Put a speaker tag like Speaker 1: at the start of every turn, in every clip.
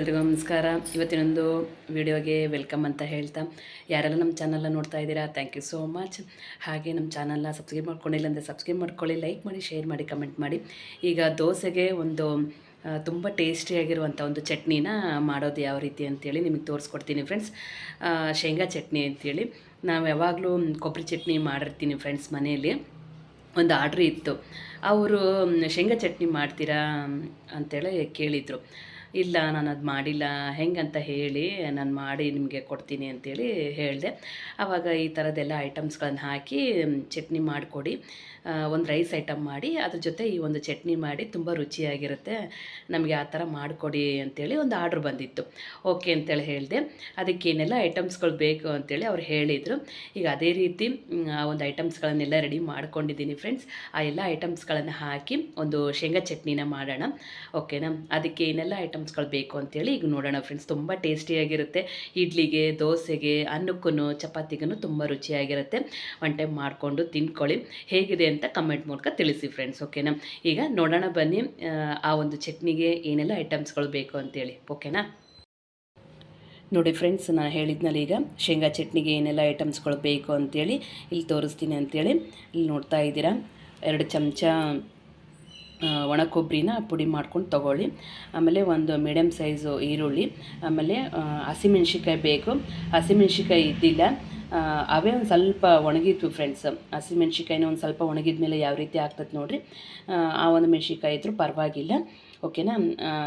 Speaker 1: ಎಲ್ರಿಗೂ ನಮಸ್ಕಾರ. ಇವತ್ತಿನೊಂದು ವಿಡಿಯೋಗೆ ವೆಲ್ಕಮ್ ಅಂತ ಹೇಳ್ತಾ, ಯಾರೆಲ್ಲ ನಮ್ಮ ಚಾನಲ್ನ ನೋಡ್ತಾ ಇದ್ದೀರಾ ಥ್ಯಾಂಕ್ ಯು ಸೋ ಮಚ್ ಹಾಗೆ ನಮ್ಮ ಚಾನಲ್ನ ಸಬ್ಸ್ಕ್ರೈಬ್ ಮಾಡ್ಕೊಂಡಿಲ್ಲ ಅಂದರೆ ಸಬ್ಸ್ಕ್ರೈಬ್ ಮಾಡ್ಕೊಳ್ಳಿ ಲೈಕ್ ಮಾಡಿ ಶೇರ್ ಮಾಡಿ ಕಮೆಂಟ್ ಮಾಡಿ. ಈಗ ದೋಸೆಗೆ ಒಂದು ತುಂಬ ಟೇಸ್ಟಿಯಾಗಿರುವಂಥ ಒಂದು ಚಟ್ನಿನ ಮಾಡೋದು ಯಾವ ರೀತಿ ಅಂತೇಳಿ ನಿಮಗೆ ತೋರಿಸ್ಕೊಡ್ತೀನಿ ಫ್ರೆಂಡ್ಸ್ ಶೇಂಗಾ ಚಟ್ನಿ ಅಂತೇಳಿ. ನಾವು ಯಾವಾಗಲೂ ಕೊಬ್ಬರಿ ಚಟ್ನಿ ಮಾಡಿರ್ತೀನಿ ಫ್ರೆಂಡ್ಸ್ ಮನೆಯಲ್ಲಿ. ಒಂದು ಆರ್ಡ್ರ್ ಇತ್ತು. ಅವರು ಶೇಂಗಾ ಚಟ್ನಿ ಮಾಡ್ತೀರಾ, ಅಂತೇಳಿ ಕೇಳಿದರು. ಇಲ್ಲ, ನಾನು ಅದು ಮಾಡಿಲ್ಲ, ಹೆಂಗಂತ ಹೇಳಿ ನಾನು ಮಾಡಿ ನಿಮಗೆ ಕೊಡ್ತೀನಿ ಅಂತೇಳಿ ಹೇಳಿದೆ. ಆವಾಗ ಈ ಥರದ್ದೆಲ್ಲ ಐಟಮ್ಸ್ಗಳನ್ನು ಹಾಕಿ, ಚಟ್ನಿ ಮಾಡಿಕೊಡಿ. ಒಂದು ರೈಸ್ ಐಟಮ್ ಮಾಡಿ, ಅದ್ರ ಜೊತೆ ಈ ಒಂದು ಚಟ್ನಿ ಮಾಡಿ ತುಂಬ ರುಚಿಯಾಗಿರುತ್ತೆ. ನಮಗೆ ಆ ಥರ ಮಾಡಿಕೊಡಿ ಅಂತೇಳಿ ಒಂದು ಆರ್ಡ್ರ್ ಬಂದಿತ್ತು. ಓಕೆ ಅಂತೇಳಿ ಹೇಳಿದೆ. ಅದಕ್ಕೆ ಏನೆಲ್ಲ ಐಟಮ್ಸ್ಗಳು ಬೇಕು ಅಂತೇಳಿ ಅವ್ರು ಹೇಳಿದರು. ಈಗ ಅದೇ ರೀತಿ ಆ ಒಂದು ಐಟಮ್ಸ್ಗಳನ್ನೆಲ್ಲ ರೆಡಿ ಮಾಡ್ಕೊಂಡಿದ್ದೀನಿ ಫ್ರೆಂಡ್ಸ್ ಆ ಎಲ್ಲ ಐಟಮ್ಸ್ಗಳನ್ನು ಹಾಕಿ ಒಂದು ಶೇಂಗಾ ಚಟ್ನಿನ ಮಾಡೋಣ. ಓಕೆನಾ ಅದಕ್ಕೆ ಏನೆಲ್ಲ ಐಟಮ್ಸ್ಗಳು ಬೇಕು ಅಂತೇಳಿ ಈಗ ನೋಡೋಣ ಫ್ರೆಂಡ್ಸ್ ತುಂಬ ಟೇಸ್ಟಿಯಾಗಿರುತ್ತೆ ಇಡ್ಲಿಗೆ, ದೋಸೆಗೆ ಅನ್ನಕ್ಕೂ ಚಪಾತಿಗೂ ತುಂಬ ರುಚಿಯಾಗಿರುತ್ತೆ. ಒನ್ ಟೈಮ್ ಮಾಡಿಕೊಂಡು ತಿನ್ಕೊಳ್ಳಿ ಹೇಗಿದೆ ಕಮೆಂಟ್ ಮೂಲಕ ತಿಳಿಸಿ ಫ್ರೆಂಡ್ಸ್ ಓಕೆನಾ ಈಗ ನೋಡೋಣ ಬನ್ನಿ ಆ, ಒಂದು ಚಟ್ನಿಗೆ ಏನೆಲ್ಲ ಐಟಮ್ಸ್ಗಳು ಬೇಕು ಅಂತೇಳಿ ಓಕೆನಾ ನೋಡಿ ಫ್ರೆಂಡ್ಸ್ ನಾನು ಹೇಳಿದ್ನಲ್ಲ ಈಗ ಶೇಂಗಾ ಚಟ್ನಿಗೆ ಏನೆಲ್ಲ ಐಟಮ್ಸ್ಗಳು ಬೇಕು ಅಂತೇಳಿ ಇಲ್ಲಿ ತೋರಿಸ್ತೀನಿ ಅಂತೇಳಿ ಇಲ್ಲಿ ನೋಡ್ತಾ ಇದ್ದೀರಾ ಎರಡು ಚಮಚ ಒಣ ಕೊಬ್ಬರಿನ ಪುಡಿ ಮಾಡ್ಕೊಂಡು ತೊಗೊಳ್ಳಿ. ಆಮೇಲೆ ಒಂದು ಮೀಡಿಯಮ್ ಸೈಜು ಈರುಳ್ಳಿ, ಆಮೇಲೆ ಹಸಿಮೆಣ್ಸಿಕಾಯಿ ಬೇಕು. ಹಸಿಮೆಣ್ಸಿಕಾಯಿ ಇದ್ದಿಲ್ಲ. ಅವೇ ಒಂದು ಸ್ವಲ್ಪ ಒಣಗಿದ್ವು ಫ್ರೆಂಡ್ಸ್ ಹಸಿಮೆಣ್ಸಿಕಾಯಿನ ಒಂದು ಸ್ವಲ್ಪ ಒಣಗಿದ ಮೇಲೆ ಯಾವ ರೀತಿ ಆಗ್ತದೆ ನೋಡಿರಿ. ಆ ಒಂದು ಮೆಣ್ಸಿಕಾಯಿ ಇದ್ದರೂ ಪರವಾಗಿಲ್ಲ. ಓಕೆನಾ?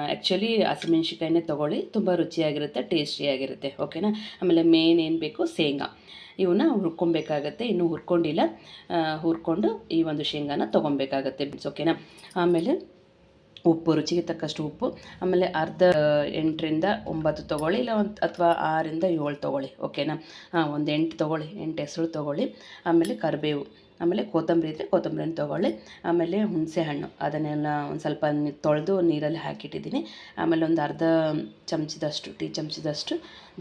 Speaker 1: ಆ್ಯಕ್ಚುಲಿ ಹಸಿಮೆಣ್ಸಿಕಾಯಿನೇ ತೊಗೊಳ್ಳಿ. ತುಂಬ ರುಚಿಯಾಗಿರುತ್ತೆ, ಟೇಸ್ಟಿಯಾಗಿರುತ್ತೆ. ಓಕೆನಾ? ಆಮೇಲೆ ಮೇನ್ ಏನು ಬೇಕು? ಶೇಂಗಾ. ಇವನ್ನ ಹುರ್ಕೊಬೇಕಾಗತ್ತೆ ಇನ್ನೂ ಹುರ್ಕೊಂಡಿಲ್ಲ. ಹುರ್ಕೊಂಡು ಈ ಒಂದು ಶೇಂಗಾನ ತೊಗೊಬೇಕಾಗತ್ತೆ ಬಿಡ್ಸ್ ಓಕೆನಾ? ಆಮೇಲೆ ಉಪ್ಪು, ರುಚಿಗೆ ತಕ್ಕಷ್ಟು ಉಪ್ಪು. ಆಮೇಲೆ ಅರ್ಧ ಎಂಟರಿಂದ ಒಂಬತ್ತು ತೊಗೊಳ್ಳಿ. ಇಲ್ಲ ಒಂದು, ಅಥವಾ ಆರಿಂದ ಏಳು ತೊಗೊಳ್ಳಿ. ಓಕೆನಾ? ಒಂದು ಎಂಟು ತೊಗೊಳ್ಳಿ. ಎಂಟು ಹೆಸರು ತೊಗೊಳ್ಳಿ. ಆಮೇಲೆ ಕರಿಬೇವು. ಆಮೇಲೆ ಕೊತ್ತಂಬರಿ ಇದ್ದರೆ ಕೊತ್ತಂಬರಿನ ತೊಗೊಳ್ಳಿ. ಆಮೇಲೆ ಹುಣಸೆ ಹಣ್ಣು, ಅದನ್ನೆಲ್ಲ ಒಂದು ಸ್ವಲ್ಪ ತೊಳೆದು ನೀರಲ್ಲಿ ಹಾಕಿಟ್ಟಿದ್ದೀನಿ. ಆಮೇಲೆ ಒಂದು ಅರ್ಧ ಚಮಚದಷ್ಟು, ಟೀ ಚಮಚದಷ್ಟು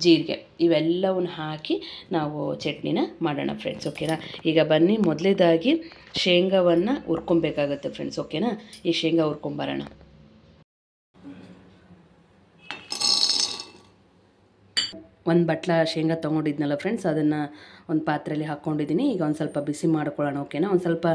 Speaker 1: ಜೀರಿಗೆ, ಇವೆಲ್ಲವನ್ನು ಹಾಕಿ ನಾವು ಚಟ್ನಿನ ಮಾಡೋಣ ಫ್ರೆಂಡ್ಸ್ ಓಕೆನಾ ಈಗ ಬನ್ನಿ, ಮೊದಲೇದಾಗಿ ಶೇಂಗಾವನ್ನು ಹುರ್ಕೊಬೇಕಾಗತ್ತೆ ಫ್ರೆಂಡ್ಸ್ ಓಕೆನಾ ಈ ಶೇಂಗಾ ಹುರ್ಕೊಂಬರೋಣ ಒಂದು ಬಟ್ಲ ಶೇಂಗಾ ತೊಗೊಂಡಿದ್ನಲ್ಲ ಫ್ರೆಂಡ್ಸ್ ಅದನ್ನು ಒಂದು ಪಾತ್ರೆಯಲ್ಲಿ ಹಾಕ್ಕೊಂಡಿದ್ದೀನಿ ಈಗ ಒಂದು ಸ್ವಲ್ಪ ಬಿಸಿ ಮಾಡ್ಕೊಳ್ಳೋಣ ಓಕೆನಾ ಒಂದು ಸ್ವಲ್ಪ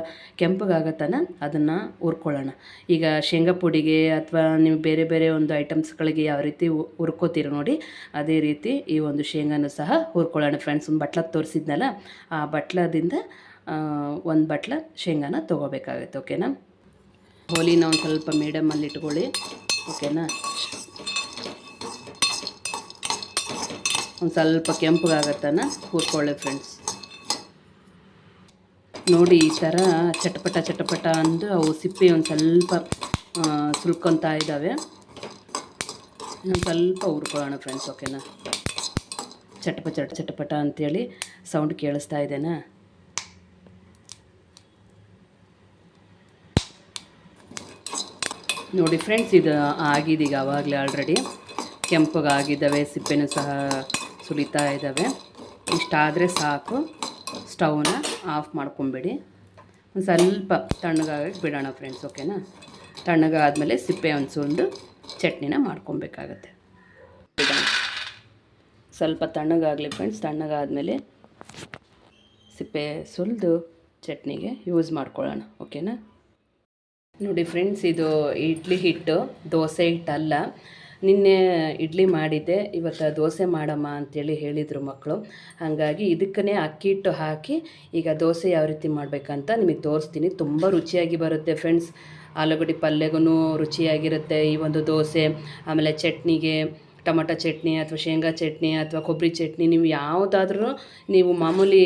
Speaker 1: ಕೆಂಪಗಾಗತ್ತನ, ಅದನ್ನು ಹುರ್ಕೊಳ್ಳೋಣ. ಈಗ ಶೇಂಗಾ ಪುಡಿಗೆ ಅಥವಾ ನೀವು ಬೇರೆ ಬೇರೆ ಒಂದು ಐಟಮ್ಸ್ಗಳಿಗೆ ಯಾವ ರೀತಿ ಹುರ್ಕೋತೀರ ನೋಡಿ, ಅದೇ ರೀತಿ ಈ ಒಂದು ಶೇಂಗಾನು ಸಹ ಹುರ್ಕೊಳ್ಳೋಣ ಫ್ರೆಂಡ್ಸ್ ಒಂದು ಬಟ್ಲ ತೋರಿಸಿದ್ನಲ್ಲ, ಆ ಬಟ್ಲದಿಂದ ಒಂದು ಬಟ್ಲ ಶೇಂಗಾನ ತೊಗೋಬೇಕಾಗತ್ತೆ ಓಕೆನಾ ಹೋಲಿನ ಒಂದು ಸ್ವಲ್ಪ ಮೀಡಿಯಮಲ್ಲಿ ಇಟ್ಕೊಳ್ಳಿ ಓಕೆನಾ ಒಂದು ಸ್ವಲ್ಪ ಕೆಂಪಗಾಗತ್ತನ? ಹುರ್ಕೊಳ್ಳಿ ಫ್ರೆಂಡ್ಸ್ ನೋಡಿ ಈ ಥರ ಚಟಪಟ ಚಟಪಟ ಅಂದು ಅವು ಸಿಪ್ಪೆ ಒಂದು ಸ್ವಲ್ಪ ಸುಲ್ಕೊತಾ ಇದ್ದಾವೆ. ಒಂದು ಸ್ವಲ್ಪ ಹುರ್ಕೊಳ್ಳೋಣ ಫ್ರೆಂಡ್ಸ್ ಓಕೆನಾ ಚಟಪ ಚಟ ಚಟಪಟ ಅಂಥೇಳಿ ಸೌಂಡ್ ಕೇಳಿಸ್ತಾ ಇದೆನಾ? ನೋಡಿ ಫ್ರೆಂಡ್ಸ್ ಇದು ಆಗಿದೆ ಈಗ ಆವಾಗಲೇ ಆಲ್ರೆಡಿ ಕೆಂಪಗಾಗಿದ್ದಾವೆ, ಸಿಪ್ಪೆನೂ ಸಹ ಸುಲಿತಾ ಇದ್ದಾವೆ. ಇಷ್ಟಾದರೆ ಸಾಕು. ಸ್ಟವ್ನ ಆಫ್ ಮಾಡ್ಕೊಂಬಿಡಿ. ಒಂದು ಸ್ವಲ್ಪ ತಣ್ಣಗಾಗಕ್ಕೆ ಬಿಡೋಣ ಫ್ರೆಂಡ್ಸ್, ಓಕೆನಾ? ತಣ್ಣಗಾದಮೇಲೆ ಸಿಪ್ಪೆ ಒಂದು ಚಟ್ನಿನ ಮಾಡ್ಕೊಬೇಕಾಗತ್ತೆ. ಸ್ವಲ್ಪ ತಣ್ಣಗಾಗಲಿ ಫ್ರೆಂಡ್ಸ್, ತಣ್ಣಗಾದಮೇಲೆ ಸಿಪ್ಪೆ ಸುಲಿದು ಚಟ್ನಿಗೆ ಯೂಸ್ ಮಾಡ್ಕೊಳ್ಳೋಣ, ಓಕೆನಾ? ನೋಡಿ ಫ್ರೆಂಡ್ಸ್, ಇದು ಇಡ್ಲಿ ಹಿಟ್ಟು, ದೋಸೆ ಹಿಟ್ಟಲ್ಲ. ನಿನ್ನೆ ಇಡ್ಲಿ ಮಾಡಿದ್ದೆ, ಇವತ್ತು ದೋಸೆ ಮಾಡಮ್ಮ ಅಂತೇಳಿ ಹೇಳಿದರು ಮಕ್ಕಳು ಹಾಗಾಗಿ ಇದಕ್ಕೇ ಅಕ್ಕಿ ಹಿಟ್ಟು ಹಾಕಿ ಈಗ ದೋಸೆ ಯಾವ ರೀತಿ ಮಾಡಬೇಕಂತ ನಿಮಗೆ ತೋರಿಸ್ತೀನಿ. ತುಂಬ ರುಚಿಯಾಗಿ ಬರುತ್ತೆ ಫ್ರೆಂಡ್ಸ್. ಆಲೂಗಡ್ಡೆ ಪಲ್ಯಗೂ ರುಚಿಯಾಗಿರುತ್ತೆ. ಈ ಒಂದು ದೋಸೆ, ಆಮೇಲೆ ಚಟ್ನಿಗೆ, ಟೊಮಟೊ ಚಟ್ನಿ ಅಥವಾ ಶೇಂಗಾ ಚಟ್ನಿ ಅಥವಾ ಕೊಬ್ಬರಿ ಚಟ್ನಿ, ನೀವು ಯಾವುದಾದ್ರೂ ನೀವು ಮಾಮೂಲಿ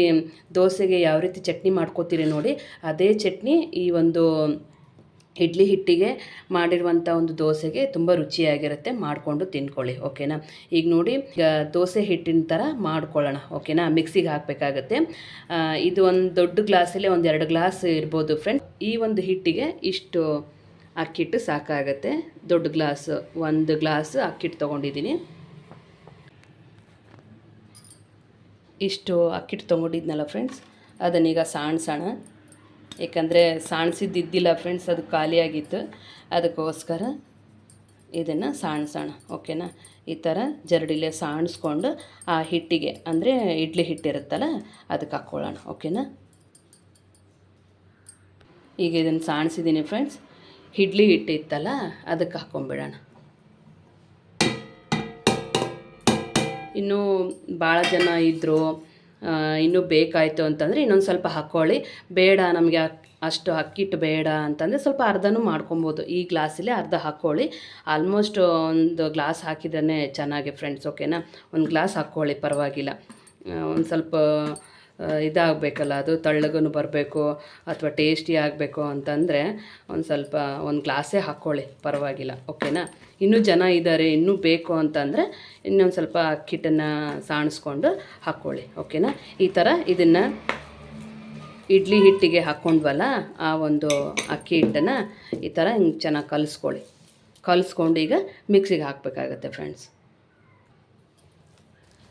Speaker 1: ದೋಸೆಗೆ ಯಾವ ರೀತಿ ಚಟ್ನಿ ಮಾಡ್ಕೋತೀರಿ ನೋಡಿ, ಅದೇ ಚಟ್ನಿ ಈ ಒಂದು ಇಡ್ಲಿ ಹಿಟ್ಟಿಗೆ ಮಾಡಿರುವಂಥ ಒಂದು ದೋಸೆಗೆ ತುಂಬ ರುಚಿಯಾಗಿರುತ್ತೆ, ಮಾಡಿಕೊಂಡು ತಿನ್ಕೊಳ್ಳಿ ಓಕೆನಾ? ಈಗ ನೋಡಿ ದೋಸೆ ಹಿಟ್ಟಿನ ಥರ ಮಾಡ್ಕೊಳ್ಳೋಣ, ಓಕೆನಾ? ಮಿಕ್ಸಿಗೆ ಹಾಕಬೇಕಾಗತ್ತೆ. ಇದು ಒಂದು ದೊಡ್ಡ ಗ್ಲಾಸಲ್ಲೇ ಒಂದು ಎರಡು ಗ್ಲಾಸ್ ಇರ್ಬೋದು ಫ್ರೆಂಡ್ ಈ ಒಂದು ಹಿಟ್ಟಿಗೆ ಇಷ್ಟು ಅಕ್ಕಿಟ್ಟು ಸಾಕಾಗತ್ತೆ. ದೊಡ್ಡ ಗ್ಲಾಸ್, ಒಂದು ಗ್ಲಾಸ್ ಅಕ್ಕಿಟ್ಟು ತೊಗೊಂಡಿದ್ದೀನಿ. ಇಷ್ಟು ಅಕ್ಕಿಟ್ಟು ತೊಗೊಂಡಿದ್ನಲ್ಲ ಫ್ರೆಂಡ್ಸ್ ಅದನ್ನೀಗ ಸಾಣ್ಸೋಣ ಏಕೆಂದರೆ ಸಾಣಿಸಿದ್ದಿದ್ದಿಲ್ಲ ಫ್ರೆಂಡ್ಸ್ ಅದು ಖಾಲಿಯಾಗಿತ್ತು. ಅದಕ್ಕೋಸ್ಕರ ಇದನ್ನು ಸಾಣಿಸೋಣ, ಓಕೆನಾ? ಈ ಥರ ಜರಡಿಲೆ ಸಾಣಿಸ್ಕೊಂಡು ಆ ಹಿಟ್ಟಿಗೆ, ಅಂದರೆ ಇಡ್ಲಿ ಹಿಟ್ಟಿರುತ್ತಲ್ಲ, ಅದಕ್ಕೆ ಹಾಕ್ಕೊಳ್ಳೋಣ, ಓಕೆನಾ? ಈಗ ಇದನ್ನು ಸಾಣಿಸಿದ್ದೀನಿ ಫ್ರೆಂಡ್ಸ್ ಇಡ್ಲಿ ಹಿಟ್ಟಿತ್ತಲ್ಲ, ಅದಕ್ಕೆ ಹಾಕ್ಕೊಂಬಿಡೋಣ. ಇನ್ನೂ ಭಾಳ ಜನ ಇದ್ದರು ಇನ್ನೂ ಬೇಕಾಯಿತು ಅಂತಂದರೆ ಇನ್ನೊಂದು ಸ್ವಲ್ಪ ಹಾಕ್ಕೊಳ್ಳಿ ಬೇಡ ನಮಗೆ ಅಷ್ಟು ಅಕ್ಕಿಟ್ಟು ಬೇಡ ಅಂತಂದರೆ ಸ್ವಲ್ಪ ಅರ್ಧನೂ ಮಾಡ್ಕೊಬೋದು. ಈ ಗ್ಲಾಸಲ್ಲಿ ಅರ್ಧ ಹಾಕ್ಕೊಳ್ಳಿ ಆಲ್ಮೋಸ್ಟ್ ಒಂದು ಗ್ಲಾಸ್ ಹಾಕಿದ್ರೆ ಚೆನ್ನಾಗಿ ಫ್ರೆಂಡ್ಸ್ ಓಕೆನಾ ಒಂದು ಗ್ಲಾಸ್ ಹಾಕ್ಕೊಳ್ಳಿ ಪರವಾಗಿಲ್ಲ. ಒಂದು ಸ್ವಲ್ಪ ಇದಾಗಬೇಕಲ್ಲ, ಅದು ತಳ್ಳಗೂ ಬರಬೇಕು ಅಥವಾ ಟೇಸ್ಟಿ ಆಗಬೇಕು ಅಂತಂದರೆ ಒಂದು ಸ್ವಲ್ಪ, ಒಂದು ಗ್ಲಾಸೇ ಹಾಕ್ಕೊಳ್ಳಿ ಪರವಾಗಿಲ್ಲ ಓಕೆನಾ ಇನ್ನೂ ಜನ ಇದ್ದಾರೆ ಇನ್ನೂ ಬೇಕು ಅಂತಂದರೆ ಇನ್ನೊಂದು ಸ್ವಲ್ಪ ಅಕ್ಕಿಟ್ಟನ್ನು ಸಾಣಿಸ್ಕೊಂಡು ಹಾಕ್ಕೊಳ್ಳಿ ಓಕೆನಾ? ಈ ಥರ ಇದನ್ನು ಇಡ್ಲಿ ಹಿಟ್ಟಿಗೆ ಹಾಕ್ಕೊಂಡ್ವಲ್ಲ ಆ ಒಂದು ಅಕ್ಕಿ ಹಿಟ್ಟನ್ನು ಈ ಥರ ಹಿಂಗೆ ಚೆನ್ನಾಗಿ ಕಲಿಸ್ಕೊಳ್ಳಿ. ಕಲಿಸ್ಕೊಂಡು ಈಗ ಮಿಕ್ಸಿಗೆ ಹಾಕಬೇಕಾಗತ್ತೆ ಫ್ರೆಂಡ್ಸ್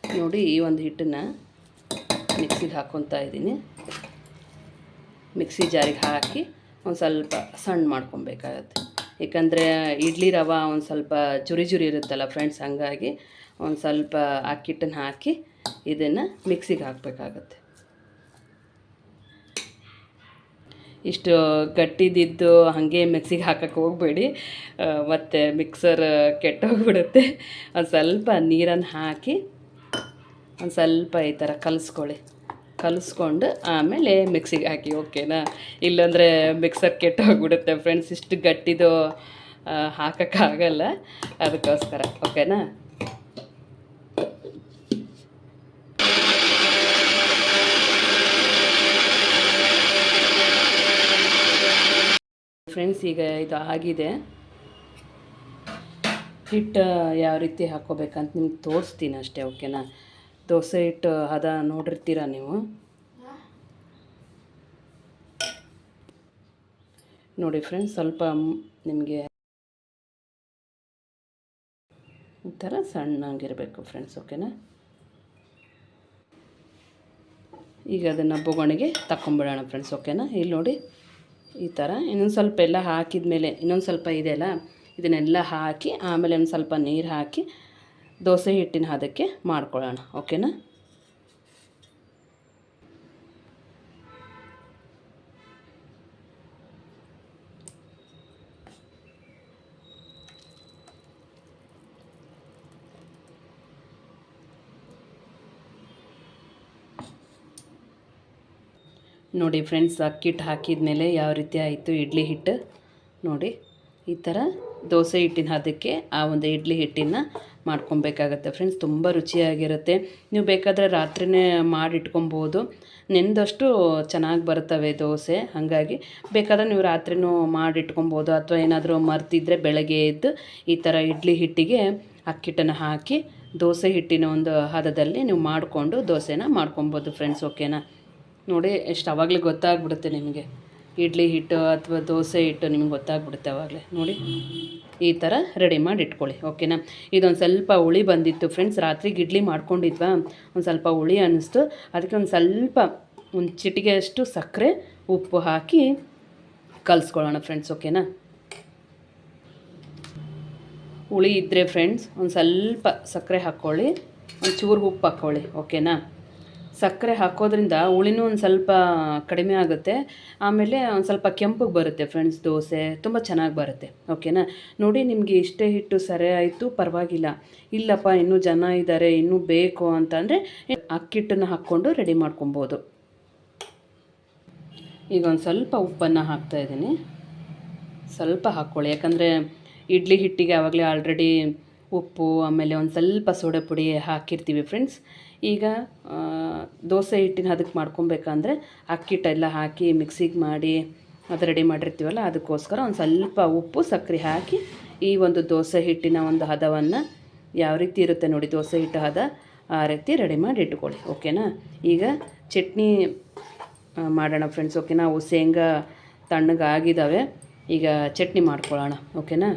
Speaker 1: ನೋಡಿ ಈ ಒಂದು ಹಿಟ್ಟನ್ನು ಮಿಕ್ಸಿಗೆ ಹಾಕ್ಕೊತಾ ಇದ್ದೀನಿ. ಮಿಕ್ಸಿ ಜಾರಿಗೆ ಹಾಕಿ ಒಂದು ಸ್ವಲ್ಪ ಸಣ್ಣ ಮಾಡ್ಕೊಬೇಕಾಗತ್ತೆ. ಏಕೆಂದರೆ ಇಡ್ಲಿ ರವೆ ಒಂದು ಸ್ವಲ್ಪ ಚುರಿ ಚುರಿ ಇರುತ್ತಲ್ಲ ಫ್ರೆಂಡ್ಸ್ ಹಾಗಾಗಿ ಒಂದು ಸ್ವಲ್ಪ ಅಕ್ಕಿಟ್ಟನ್ನು ಹಾಕಿ ಇದನ್ನು ಮಿಕ್ಸಿಗೆ ಹಾಕಬೇಕಾಗತ್ತೆ. ಇಷ್ಟು ಗಟ್ಟಿದಿದ್ದು ಹಾಗೆ ಮಿಕ್ಸಿಗೆ ಹಾಕಕ್ಕೆ ಹೋಗಬೇಡಿ. ಮತ್ತು ಮಿಕ್ಸರ್ ಕೆಟ್ಟೋಗ್ಬಿಡುತ್ತೆ ಒಂದು ಸ್ವಲ್ಪ ನೀರನ್ನು ಹಾಕಿ ಒಂದು ಸ್ವಲ್ಪ ಈ ಥರ ಕಲಿಸ್ಕೊಳ್ಳಿ. ಕಲಿಸ್ಕೊಂಡು ಆಮೇಲೆ ಮಿಕ್ಸಿಗೆ ಹಾಕಿ, ಓಕೆನಾ? ಇಲ್ಲಾಂದರೆ ಮಿಕ್ಸರ್ ಕೆಟ್ಟೋಗ್ಬಿಡುತ್ತೆ ಫ್ರೆಂಡ್ಸ್ ಇಷ್ಟು ಗಟ್ಟಿದು ಹಾಕೋಕ್ಕಾಗಲ್ಲ. ಅದಕ್ಕೋಸ್ಕರ, ಓಕೆನಾ? ಫ್ರೆಂಡ್ಸ್ ಈಗ ಇದು ಆಗಿದೆ. ಹಿಟ್ಟು ಯಾವ ರೀತಿ ಹಾಕ್ಕೋಬೇಕಂತ ನಿಮ್ಗೆ ತೋರಿಸ್ತೀನಿ ಅಷ್ಟೇ, ಓಕೆನಾ? ದೋಸೆ ಹಿಟ್ಟು ಹದ ನೋಡಿರ್ತೀರ ನೀವು? ನೋಡಿ ಫ್ರೆಂಡ್ಸ್ ಸ್ವಲ್ಪ ನಿಮಗೆ ಈ ಥರ ಸಣ್ಣಗಿರಬೇಕು ಫ್ರೆಂಡ್ಸ್ ಓಕೆನಾ ಈಗ ಅದನ್ನು ಬೊಗಣಿಗೆ ತಗೊಂಬಿಡೋಣ ಫ್ರೆಂಡ್ಸ್ ಓಕೆನಾ ಇಲ್ಲಿ ನೋಡಿ, ಈ ಥರ ಇನ್ನೊಂದು ಸ್ವಲ್ಪ ಎಲ್ಲ ಹಾಕಿದ ಮೇಲೆ ಇನ್ನೊಂದು ಸ್ವಲ್ಪ ಇದೆಯಲ್ಲ ಇದನ್ನೆಲ್ಲ ಹಾಕಿ, ಆಮೇಲೆ ಒಂದು ಸ್ವಲ್ಪ ನೀರು ಹಾಕಿ ದೋಸೆ ಹಿಟ್ಟಿನ ಹದಕ್ಕೆ ಮಾಡ್ಕೊಳ್ಳೋಣ, ಓಕೆನಾ? ನೋಡಿ ಫ್ರೆಂಡ್ಸ್ ಅಕ್ಕಿಟ್ಟು ಹಾಕಿದ ಮೇಲೆ ಯಾವ ರೀತಿ ಆಯಿತು, ಇಡ್ಲಿ ಹಿಟ್ಟು? ನೋಡಿ, ಈ ಥರ ದೋಸೆ ಹಿಟ್ಟಿನ ಹದಕ್ಕೆ ಆ ಒಂದು ಇಡ್ಲಿ ಹಿಟ್ಟಿನ ಮಾಡ್ಕೊಬೇಕಾಗತ್ತೆ ಫ್ರೆಂಡ್ಸ್. ತುಂಬ ರುಚಿಯಾಗಿರುತ್ತೆ. ನೀವು ಬೇಕಾದರೆ ರಾತ್ರಿನೇ ಮಾಡಿಟ್ಕೊಬೋದು. ನೆಂದಷ್ಟು ಚೆನ್ನಾಗಿ ಬರ್ತವೆ ದೋಸೆ. ಹಾಗಾಗಿ ಬೇಕಾದರೆ ನೀವು ರಾತ್ರಿನೂ ಮಾಡಿಟ್ಕೊಬೋದು. ಅಥವಾ ಏನಾದರೂ ಮರ್ತಿದ್ರೆ ಬೆಳಗ್ಗೆ ಎದ್ದು ಈ ಥರ ಇಡ್ಲಿ ಹಿಟ್ಟಿಗೆ ಅಕ್ಕಿಟ್ಟನ್ನು ಹಾಕಿ ದೋಸೆ ಹಿಟ್ಟಿನ ಒಂದು ಹದದಲ್ಲಿ ನೀವು ಮಾಡಿಕೊಂಡು ದೋಸೆನ ಮಾಡ್ಕೊಬೋದು ಫ್ರೆಂಡ್ಸ್. ಓಕೆನಾ? ನೋಡಿ, ಎಷ್ಟು ಆವಾಗಲೇ ಗೊತ್ತಾಗ್ಬಿಡುತ್ತೆ ನಿಮಗೆ. ಇಡ್ಲಿ ಹಿಟ್ಟು ಅಥವಾ ದೋಸೆ ಹಿಟ್ಟು ನಿಮ್ಗೆ ಗೊತ್ತಾಗ್ಬಿಡುತ್ತೆ ಅವಾಗಲೇ. ನೋಡಿ, ಈ ಥರ ರೆಡಿ ಮಾಡಿ ಇಟ್ಕೊಳ್ಳಿ ಓಕೆನಾ ಇದೊಂದು ಸ್ವಲ್ಪ ಹುಳಿ ಬಂದಿತ್ತು ಫ್ರೆಂಡ್ಸ್ ರಾತ್ರಿಗೆ ಇಡ್ಲಿ ಮಾಡ್ಕೊಂಡಿದ್ವಾ. ಒಂದು ಸ್ವಲ್ಪ ಹುಳಿ ಅನ್ನಿಸ್ತು. ಅದಕ್ಕೆ ಒಂದು ಸ್ವಲ್ಪ, ಒಂದು ಚಿಟಿಗೆಯಷ್ಟು ಸಕ್ಕರೆ, ಉಪ್ಪು ಹಾಕಿ ಕಲಿಸ್ಕೊಳ್ಳೋಣ ಫ್ರೆಂಡ್ಸ್ ಓಕೆನಾ ಹುಳಿ ಇದ್ದರೆ ಫ್ರೆಂಡ್ಸ್ ಒಂದು ಸ್ವಲ್ಪ ಸಕ್ಕರೆ ಹಾಕ್ಕೊಳ್ಳಿ ಚೂರು ಉಪ್ಪು ಹಾಕ್ಕೊಳ್ಳಿ ಓಕೆನಾ ಸಕ್ಕರೆ ಹಾಕೋದ್ರಿಂದ ಹುಳಿನೂ ಒಂದು ಸ್ವಲ್ಪ ಕಡಿಮೆ ಆಗುತ್ತೆ. ಆಮೇಲೆ ಒಂದು ಸ್ವಲ್ಪ ಕೆಂಪಗೆ ಬರುತ್ತೆ ಫ್ರೆಂಡ್ಸ್ ದೋಸೆ, ತುಂಬ ಚೆನ್ನಾಗಿ ಬರುತ್ತೆ ಓಕೆನಾ ನೋಡಿ ನಿಮಗೆ ಇಷ್ಟೇ ಹಿಟ್ಟು ಸರಿ ಆಯಿತು, ಪರವಾಗಿಲ್ಲ. ಇಲ್ಲಪ್ಪ, ಇನ್ನೂ ಜನ ಇದ್ದಾರೆ ಇನ್ನೂ ಬೇಕು ಅಂತಂದರೆ ಅಕ್ಕಿಟ್ಟನ್ನು ಹಾಕ್ಕೊಂಡು ರೆಡಿ ಮಾಡ್ಕೊಬೋದು. ಈಗ ಒಂದು ಸ್ವಲ್ಪ ಉಪ್ಪನ್ನು ಹಾಕ್ತಾಯಿದ್ದೀನಿ ಸ್ವಲ್ಪ ಹಾಕ್ಕೊಳ್ಳಿ, ಯಾಕಂದರೆ ಇಡ್ಲಿ ಹಿಟ್ಟಿಗೆ ಆವಾಗಲೇ ಆಲ್ರೆಡಿ ಉಪ್ಪು, ಆಮೇಲೆ ಒಂದು ಸ್ವಲ್ಪ ಸೋಡಾ ಪುಡಿ ಹಾಕಿರ್ತೀವಿ ಫ್ರೆಂಡ್ಸ್ ಈಗ ದೋಸೆ ಹಿಟ್ಟಿನ ಅದಕ್ಕೆ ಮಾಡ್ಕೊಬೇಕಂದ್ರೆ ಅಕ್ಕಿಟ್ಟೆಲ್ಲ ಹಾಕಿ ಮಿಕ್ಸಿಗೆ ಮಾಡಿ ಅದು ರೆಡಿ ಮಾಡಿರ್ತೀವಲ್ಲ, ಅದಕ್ಕೋಸ್ಕರ ಒಂದು ಸ್ವಲ್ಪ ಉಪ್ಪು ಸಕ್ಕರೆ ಹಾಕಿ ಈ ಒಂದು ದೋಸೆ ಹಿಟ್ಟಿನ ಒಂದು ಹದವನ್ನು ಯಾವ ರೀತಿ ಇರುತ್ತೆ ನೋಡಿ, ದೋಸೆ ಹಿಟ್ಟು ಹದ ಆ ರೀತಿ ರೆಡಿ ಮಾಡಿ ಇಟ್ಕೊಳ್ಳಿ, ಓಕೆನಾ? ಈಗ ಚಟ್ನಿ ಮಾಡೋಣ ಫ್ರೆಂಡ್ಸ್ ಓಕೆನಾ ಅವು ಶೇಂಗಾ ತಣ್ಣಗಾಗಿದ್ದಾವೆ ಈಗ ಚಟ್ನಿ ಮಾಡ್ಕೊಳ್ಳೋಣ, ಓಕೆನಾ?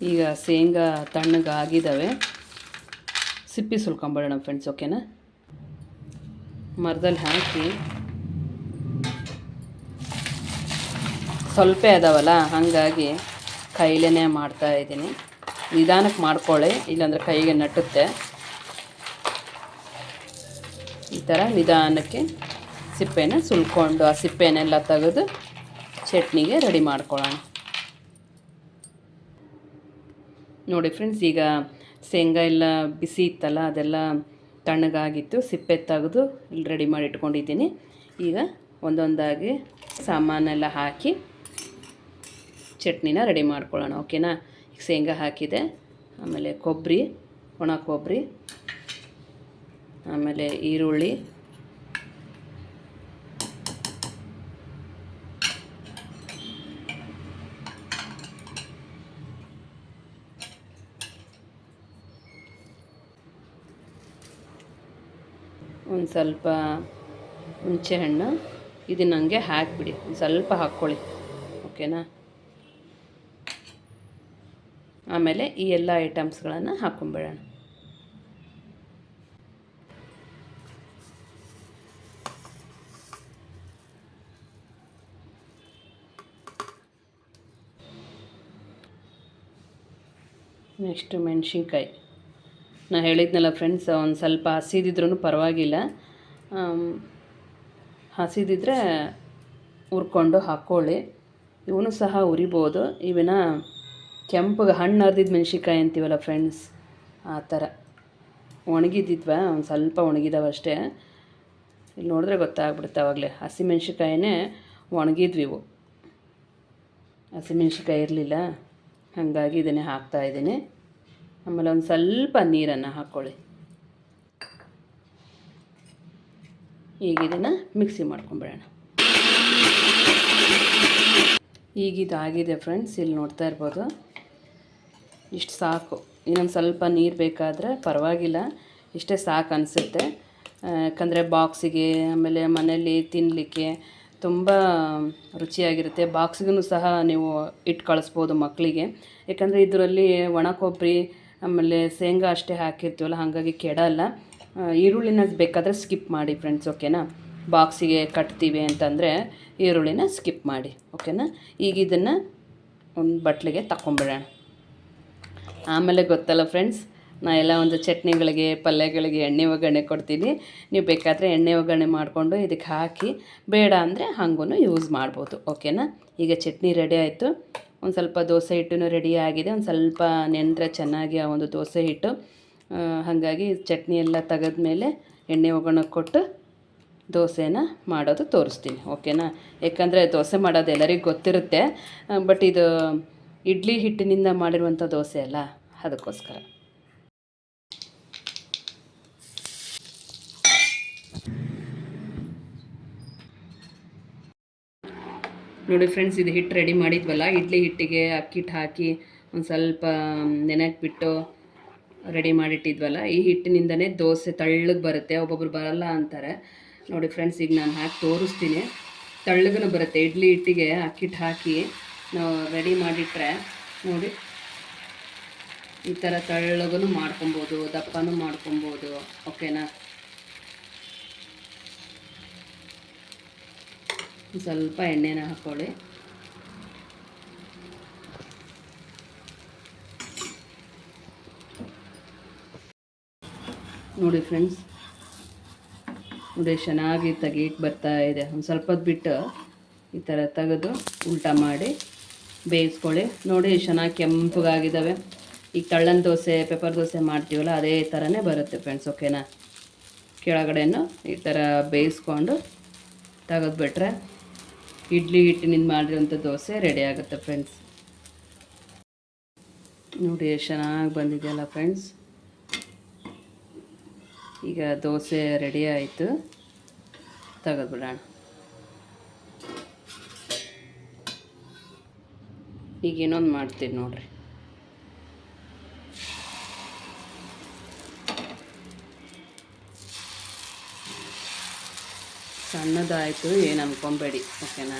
Speaker 1: ಈಗ ಶೇಂಗಾ ತಣ್ಣಗಾಗಿದ್ದಾವೆ ಸಿಪ್ಪಿ ಸುಲ್ಕೊಂಬಿಡೋಣ ಫ್ರೆಂಡ್ಸ್ ಓಕೆನಾ ಮರದಲ್ಲಿ ಹಾಕಿ. ಸ್ವಲ್ಪ ಅದಾವಲ್ಲ, ಹಾಗಾಗಿ ಕೈಲೇ ಮಾಡ್ತಾ ಇದ್ದೀನಿ. ನಿಧಾನಕ್ಕೆ ಮಾಡ್ಕೊಳ್ಳಿ, ಇಲ್ಲಾಂದರೆ ಕೈಗೆ ನಟ್ಟುತ್ತೆ. ಈ ಥರ ನಿಧಾನಕ್ಕೆ ಸಿಪ್ಪೆನ ಸುಲ್ಕೊಂಡು, ಆ ಸಿಪ್ಪೆನೆಲ್ಲ ತೆಗೆದು ಚಟ್ನಿಗೆ ರೆಡಿ ಮಾಡ್ಕೊಳ್ಳೋಣ. ನೋಡಿ ಫ್ರೆಂಡ್ಸ್ ಈಗ ಶೇಂಗಾ ಎಲ್ಲ ಬಿಸಿ ಇತ್ತಲ್ಲ, ಅದೆಲ್ಲ ತಣ್ಣಗಾಗಿತ್ತು, ಸಿಪ್ಪೆ ತೆಗೆದು ಇಲ್ಲಿ ರೆಡಿ ಮಾಡಿ ಇಟ್ಕೊಂಡಿದ್ದೀನಿ. ಈಗ ಒಂದೊಂದಾಗಿ ಸಾಮಾನೆಲ್ಲ ಹಾಕಿ ಚಟ್ನಿನ ರೆಡಿ ಮಾಡ್ಕೊಳ್ಳೋಣ, ಓಕೆನಾ? ಈಗ ಶೇಂಗಾ ಹಾಕಿದೆ, ಆಮೇಲೆ ಕೊಬ್ಬರಿ, ಒಣ ಕೊಬ್ಬರಿ, ಆಮೇಲೆ ಈರುಳ್ಳಿ ಒಂದು ಸ್ವಲ್ಪ ಹುಣಸೆಹಣ್ಣು ಇದನ್ನ ಹಂಗೆ ಹಾಕಿಬಿಡಿ, ಒಂದು ಸ್ವಲ್ಪ ಹಾಕ್ಕೊಳ್ಳಿ, ಓಕೆನಾ? ಆಮೇಲೆ ಈ ಎಲ್ಲ ಐಟಮ್ಸ್ಗಳನ್ನು ಹಾಕ್ಕೊಂಬಿಡೋಣ ನೆಕ್ಸ್ಟು ಮೆಣಸಿನ್ಕಾಯಿ. ನಾ ಹೇಳಿದ್ನಲ್ಲ ಫ್ರೆಂಡ್ಸ್ ಒಂದು ಸ್ವಲ್ಪ ಹಸಿದಿದ್ರೂ ಪರವಾಗಿಲ್ಲ. ಹಸಿದಿದ್ರೆ ಹುರ್ಕೊಂಡು ಹಾಕ್ಕೊಳ್ಳಿ ಇವನು ಸಹ ಉರಿಬೋದು. ಇವನ ಕೆಂಪಗೆ ಹಣ್ಣು ಅರ್ದಿದ್ದ ಮೆಣಸಿನ್ಕಾಯಿ ಅಂತೀವಲ್ಲ ಫ್ರೆಂಡ್ಸ್ ಆ ಥರ. ಒಣಗಿದ್ದಿದ್ವಾ? ಒಂದು ಸ್ವಲ್ಪ ಒಣಗಿದಾವಷ್ಟೇ ಇಲ್ಲಿ ನೋಡಿದ್ರೆ ಗೊತ್ತಾಗ್ಬಿಡುತ್ತೆ ಆವಾಗಲೇ ಹಸಿಮೆಣ್ಸಿಕಾಯಿನೇ ಒಣಗಿದ್ವಿವು ಹಸಿಮೆಣ್ಸಿಕಾಯಿ ಇರಲಿಲ್ಲ. ಹಾಗಾಗಿ ಇದನ್ನೇ ಹಾಕ್ತಾಯಿದ್ದೀನಿ ಆಮೇಲೆ ಒಂದು ಸ್ವಲ್ಪ ನೀರನ್ನು ಹಾಕ್ಕೊಳ್ಳಿ. ಈಗ ಇದನ್ನು ಮಿಕ್ಸಿ ಮಾಡ್ಕೊಂಬಿಡೋಣ. ಈಗ ಇದಾಗಿದೆ ಫ್ರೆಂಡ್ಸ್, ಇಲ್ಲಿ ನೋಡ್ತಾ ಇರ್ಬೋದು. ಇಷ್ಟು ಸಾಕು. ಇನ್ನೊಂದು ಸ್ವಲ್ಪ ನೀರು ಬೇಕಾದರೆ ಪರವಾಗಿಲ್ಲ, ಇಷ್ಟೇ ಸಾಕು ಅನಿಸುತ್ತೆ. ಯಾಕಂದರೆ ಬಾಕ್ಸಿಗೆ, ಆಮೇಲೆ ಮನೇಲಿ ತಿನ್ನಲಿಕ್ಕೆ ತುಂಬ ರುಚಿಯಾಗಿರುತ್ತೆ. ಬಾಕ್ಸಿಗೂ ಸಹ ನೀವು ಇಟ್ಟು ಕಳಿಸ್ಬೋದು ಮಕ್ಕಳಿಗೆ. ಯಾಕಂದರೆ ಇದರಲ್ಲಿ ಒಣ ಕೊಬ್ಬರಿ ಆಮೇಲೆ ಶೇಂಗಾ ಅಷ್ಟೇ ಹಾಕಿರ್ತೀವಲ್ಲ, ಹಾಗಾಗಿ ಕೆಡಲ್ಲ ಈರುಳ್ಳಿನ ಬೇಕಾದರೆ ಸ್ಕಿಪ್ ಮಾಡಿ ಫ್ರೆಂಡ್ಸ್ ಓಕೆನಾ ಬಾಕ್ಸಿಗೆ ಕಟ್ತೀವಿ ಅಂತಂದರೆ ಈರುಳ್ಳಿನ ಸ್ಕಿಪ್ ಮಾಡಿ ಓಕೆನಾ ಈಗ ಇದನ್ನು ಒಂದು ಬಟ್ಲಿಗೆ ತಗೊಂಬಿಡೋಣ ಆಮೇಲೆ ಗೊತ್ತಲ್ಲ ಫ್ರೆಂಡ್ಸ್ ನಾ ಎಲ್ಲ ಒಂದು ಚಟ್ನಿಗಳಿಗೆ, ಪಲ್ಯಗಳಿಗೆ ಎಣ್ಣೆ ಒಗ್ಗರಣೆ ಕೊಡ್ತೀನಿ. ನೀವು ಬೇಕಾದರೆ ಎಣ್ಣೆ ಒಗ್ಗರಣೆ ಮಾಡಿಕೊಂಡು ಇದಕ್ಕೆ ಹಾಕಿ, ಬೇಡ ಅಂದರೆ ಹಾಗೂ ಯೂಸ್ ಮಾಡ್ಬೋದು ಓಕೆನಾ ಈಗ ಚಟ್ನಿ ರೆಡಿ ಆಯಿತು. ಒಂದು ಸ್ವಲ್ಪ ದೋಸೆ ಹಿಟ್ಟು ರೆಡಿ ಆಗಿದೆ. ಒಂದು ಸ್ವಲ್ಪ ನೆಂದರೆ ಚೆನ್ನಾಗಿ ಆ ಒಂದು ದೋಸೆ ಹಿಟ್ಟು ಹಾಗಾಗಿ ಚಟ್ನಿ ಎಲ್ಲ ತೆಗೆದ್ಮೇಲೆ ಎಣ್ಣೆ ಒಗ್ಗಣಕ್ಕೆ ಕೊಟ್ಟು ದೋಸೆನ ಮಾಡೋದು ತೋರಿಸ್ತೀನಿ. ಓಕೆನಾ? ಯಾಕಂದರೆ ದೋಸೆ ಮಾಡೋದು ಎಲ್ಲರಿಗೂ ಗೊತ್ತಿರುತ್ತೆ, ಬಟ್ ಇದು ಇಡ್ಲಿ ಹಿಟ್ಟಿನಿಂದ ಮಾಡಿರುವಂಥ ದೋಸೆ ಅಲ್ಲ, ಅದಕ್ಕೋಸ್ಕರ. ನೋಡಿ ಫ್ರೆಂಡ್ಸ್ ಇದು ಹಿಟ್ಟು ರೆಡಿ ಮಾಡಿದ್ವಲ್ಲ, ಇಡ್ಲಿ ಹಿಟ್ಟಿಗೆ ಅಕ್ಕಿ ಹಿಟ್ಟು ಹಾಕಿ ಒಂದು ಸ್ವಲ್ಪ ನೆನೆಗೆ ಬಿಟ್ಟು ರೆಡಿ ಮಾಡಿಟ್ಟಿದ್ವಲ್ಲ, ಈ ಹಿಟ್ಟಿನಿಂದನೇ ದೋಸೆ ತಳ್ಳಗೆ ಬರುತ್ತೆ, ಒಬ್ಬೊಬ್ರು ಬರಲ್ಲ ಅಂತಾರೆ. ನೋಡಿ ಫ್ರೆಂಡ್ಸ್ ಈಗ ನಾನು ಹಾಕಿ ತೋರಿಸ್ತೀನಿ. ತಳ್ಳಗೂ ಬರುತ್ತೆ, ಇಡ್ಲಿ ಹಿಟ್ಟಿಗೆ ಅಕ್ಕಿ ಹಿಟ್ಟು ಹಾಕಿ ನಾವು ರೆಡಿ ಮಾಡಿಟ್ರೆ, ನೋಡಿ. ಈ ಥರ ತಳ್ಳಗೂ ಮಾಡ್ಕೊಬೋದು, ದಪ್ಪನೂ ಮಾಡ್ಕೊಬೋದು ಓಕೆನಾ ಸ್ವಲ್ಪ ಎಣ್ಣೆನ ಹಾಕ್ಕೊಳ್ಳಿ ನೋಡಿ ಫ್ರೆಂಡ್ಸ್, ನೋಡಿ ಚೆನ್ನಾಗಿ ತೆಗೀಟ್ ಬರ್ತಾ ಇದೆ. ಒಂದು ಸ್ವಲ್ಪ ಬಿಟ್ಟು ಈ ಥರ ತೆಗೆದು ಉಲ್ಟಾ ಮಾಡಿ ಬೇಯಿಸ್ಕೊಳ್ಳಿ. ನೋಡಿ ಚೆನ್ನಾಗಿ ಕೆಂಪಗಾಗಿದ್ದಾವೆ ಈಗ ತಳ್ಳನ ದೋಸೆ, ಪೆಪ್ಪರ್ ದೋಸೆ ಮಾಡ್ತೀವಲ್ಲ, ಅದೇ ಥರನೇ ಬರುತ್ತೆ ಫ್ರೆಂಡ್ಸ್, ಓಕೆನಾ? ಕೆಳಗಡೆನೂ ಈ ಥರ ಬೇಯಿಸ್ಕೊಂಡು ತೆಗೆದ್ಬಿಟ್ರೆ ಇಡ್ಲಿ ಹಿಟ್ಟಿನಿಂದ ಮಾಡಿರೋಂಥ ದೋಸೆ ರೆಡಿ ಆಗುತ್ತೆ ಫ್ರೆಂಡ್ಸ್ ನೋಡಿ, ಚೆನ್ನಾಗಿ ಬಂದಿದೆಯಲ್ಲ ಫ್ರೆಂಡ್ಸ್ ಈಗ ದೋಸೆ ರೆಡಿ ಆಯಿತು. ತೆಗೆದ್ಬಿಡೋಣ. ಈಗ ಇನ್ನೊಂದು ಮಾಡ್ತೀನಿ ನೋಡ್ರಿ. ಸಣ್ಣದಾಯಿತು, ಏನು ಅಂದ್ಕೊಂಬೇಡಿ ಓಕೆನಾ?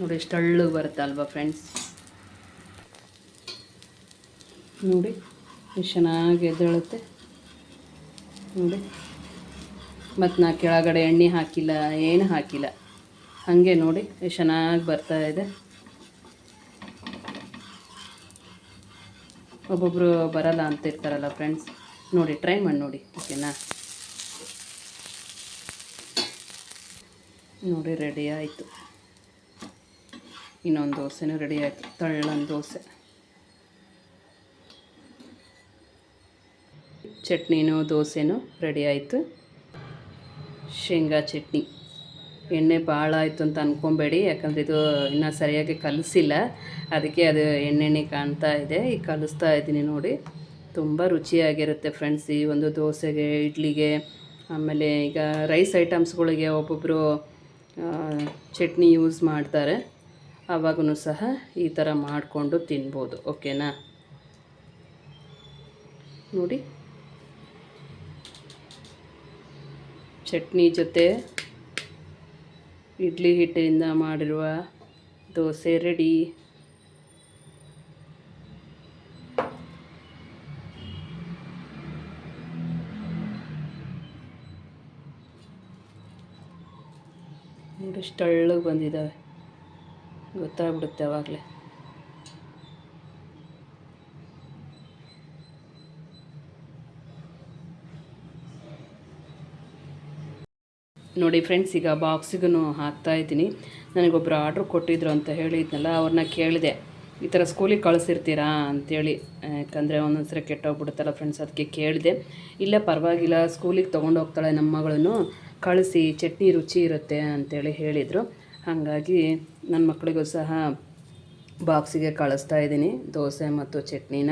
Speaker 1: ನೋಡಿ, ಎಷ್ಟು ಹಳ್ಳು ಬರುತ್ತೆ ಅಲ್ವಾ ಫ್ರೆಂಡ್ಸ್ ನೋಡಿ, ಎಷ್ಟು ಚೆನ್ನಾಗಿ ಎದ್ದೇಳುತ್ತೆ. ನೋಡಿ, ಮತ್ತು ನಾ ಕೆಳಗಡೆ ಎಣ್ಣೆ ಹಾಕಿಲ್ಲ, ಏನು ಹಾಕಿಲ್ಲ. ಹಾಗೆ ನೋಡಿ, ಎಷ್ಟು ಚೆನ್ನಾಗಿ ಬರ್ತಾ ಒಬ್ಬೊಬ್ಬರು ಬರಲ್ಲ ಅಂತ ಇರ್ತಾರಲ್ಲ ಫ್ರೆಂಡ್ಸ್ ನೋಡಿ ಟ್ರೈ ಮಾಡಿ ನೋಡಿ ಓಕೆನಾ ನೋಡಿ ರೆಡಿ ಆಯಿತು. ಇನ್ನೊಂದು ದೋಸೆನೂ ರೆಡಿ ಆಯಿತು. ತಳ್ಳನ ದೋಸೆ. ಚಟ್ನಿನೂ, ದೋಸೆನೂ ರೆಡಿ ಆಯಿತು. ಶೇಂಗಾ ಚಟ್ನಿ. ಎಣ್ಣೆ ಭಾಳ ಆಯಿತು ಅಂತ ಅಂದ್ಕೊಬೇಡಿ ಯಾಕಂದರೆ ಇದು ಇನ್ನೂ ಸರಿಯಾಗಿ ಕಲಿಸಿಲ್ಲ. ಅದಕ್ಕೆ ಅದು ಎಣ್ಣೆಣ್ಣೆ ಕಾಣ್ತಾ ಇದೆ. ಈಗ ಕಲಿಸ್ತಾ ಇದ್ದೀನಿ ನೋಡಿ. ತುಂಬ ರುಚಿಯಾಗಿರುತ್ತೆ ಫ್ರೆಂಡ್ಸ್ ಈ ಒಂದು ದೋಸೆಗೆ, ಇಡ್ಲಿಗೆ, ಆಮೇಲೆ ಈಗ ರೈಸ್ ಐಟಮ್ಸ್ಗಳಿಗೆ ಒಬ್ಬೊಬ್ಬರು ಚಟ್ನಿ ಯೂಸ್ ಮಾಡ್ತಾರೆ. ಆವಾಗೂ ಸಹ ಈ ಥರ ಮಾಡಿಕೊಂಡು ತಿನ್ಬೋದು. ಓಕೆನಾ ನೋಡಿ. ಚಟ್ನಿ ಜೊತೆ ಇಡ್ಲಿ ಹಿಟ್ಟಿನಿಂದ ಮಾಡಿರುವ ದೋಸೆ ರೆಡಿ. ನೋಡಿ ತೆಳ್ಳಗೆ ಬಂದಿದ್ದಾವೆ. ಗೊತ್ತಾಗ್ಬಿಡುತ್ತೆ ಆವಾಗಲೇ ನೋಡಿ ಫ್ರೆಂಡ್ಸ್ ಈಗ ಬಾಕ್ಸಿಗೂ ಹಾಕ್ತಾಯಿದ್ದೀನಿ ನನಗೊಬ್ಬರು ಆರ್ಡ್ರ್ ಕೊಟ್ಟಿದ್ರು ಅಂತ ಹೇಳಿದ್ನಲ್ಲ ಅವ್ರನ್ನ ಕೇಳಿದೆ. ಈ ಥರ ಸ್ಕೂಲಿಗೆ ಕಳಿಸಿರ್ತೀರಾ ಅಂತೇಳಿ. ಯಾಕಂದರೆ ಒಂದೊಂದ್ಸರಿ ಕೆಟ್ಟೋಗ್ಬಿಡುತ್ತಲ್ಲ ಫ್ರೆಂಡ್ಸ್ ಅದಕ್ಕೆ ಕೇಳಿದೆ. ಇಲ್ಲ ಪರವಾಗಿಲ್ಲ ಸ್ಕೂಲಿಗೆ ತೊಗೊಂಡು ಹೋಗ್ತಾಳೆ ನಮ್ಮ ಮಗಳನ್ನು. ಕಳಿಸಿ, ಚಟ್ನಿ ರುಚಿ ಇರುತ್ತೆ ಅಂತೇಳಿ ಹೇಳಿದರು. ಹಾಗಾಗಿ ನನ್ನ ಮಕ್ಕಳಿಗೂ ಸಹ ಬಾಕ್ಸಿಗೆ ಕಳಿಸ್ತಾ ಇದ್ದೀನಿ, ದೋಸೆ ಮತ್ತು ಚಟ್ನಿನ.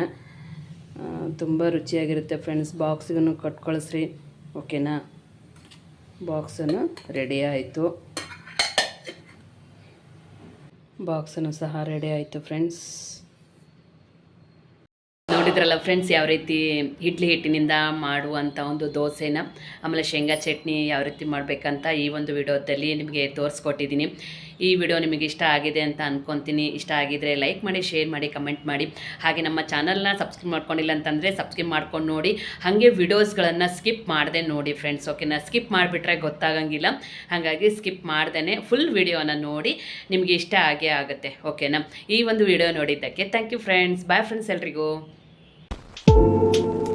Speaker 1: ತುಂಬ ರುಚಿಯಾಗಿರುತ್ತೆ ಫ್ರೆಂಡ್ಸ್ ಬಾಕ್ಸಿಗೂ ಕಟ್ ಕಳಿಸ್ರಿ. ಓಕೆನಾ ಬಾಕ್ಸನ್ನು ರೆಡಿ ಆಯಿತು. ಬಾಕ್ಸನ್ನು ಸಹ ರೆಡಿ ಆಯಿತು ಫ್ರೆಂಡ್ಸ್. ನೋಡಿದ್ರಲ್ಲ ಫ್ರೆಂಡ್ಸ್ ಯಾವ ರೀತಿ ಇಡ್ಲಿ ಹಿಟ್ಟಿನಿಂದ ಮಾಡುವಂಥ ಒಂದು ದೋಸೆನ, ಆಮೇಲೆ ಶೇಂಗಾ ಚಟ್ನಿ ಯಾವ ರೀತಿ ಮಾಡಬೇಕಂತ ಈ ಒಂದು ವಿಡಿಯೋದಲ್ಲಿ ನಿಮಗೆ ತೋರಿಸ್ಕೊಟ್ಟಿದ್ದೀನಿ. ಈ ವಿಡಿಯೋ ನಿಮಗೆ ಇಷ್ಟ ಆಗಿದೆ ಅಂತ ಅಂದ್ಕೊತೀನಿ ಇಷ್ಟ ಆಗಿದ್ರೆ ಲೈಕ್ ಮಾಡಿ ಶೇರ್ ಮಾಡಿ ಕಮೆಂಟ್ ಮಾಡಿ. ಹಾಗೆ ನಮ್ಮ ಚಾನಲ್ನ ಸಬ್ಸ್ಕ್ರೈಬ್ ಮಾಡ್ಕೊಂಡಿಲ್ಲ ಅಂತಂದರೆ ಸಬ್ಸ್ಕ್ರೈಬ್ ಮಾಡ್ಕೊಂಡು ನೋಡಿ. ಹಾಗೆ ವಿಡಿಯೋಸ್ಗಳನ್ನು ಸ್ಕಿಪ್ ಮಾಡದೆ ನೋಡಿ ಫ್ರೆಂಡ್ಸ್ ಓಕೆನಾ ಸ್ಕಿಪ್ ಮಾಡಿಬಿಟ್ರೆ ಗೊತ್ತಾಗಂಗಿಲ್ಲ. ಹಾಗಾಗಿ ಸ್ಕಿಪ್ ಮಾಡ್ದೇ ಫುಲ್ ವಿಡಿಯೋನ ನೋಡಿ ನಿಮಗೆ ಇಷ್ಟ ಆಗೇ ಆಗುತ್ತೆ ಓಕೆನಾ ಈ ಒಂದು ವಿಡಿಯೋ ನೋಡಿದ್ದಕ್ಕೆ thank you friends bye friends ಎಲ್ರಿಗೂ. thank you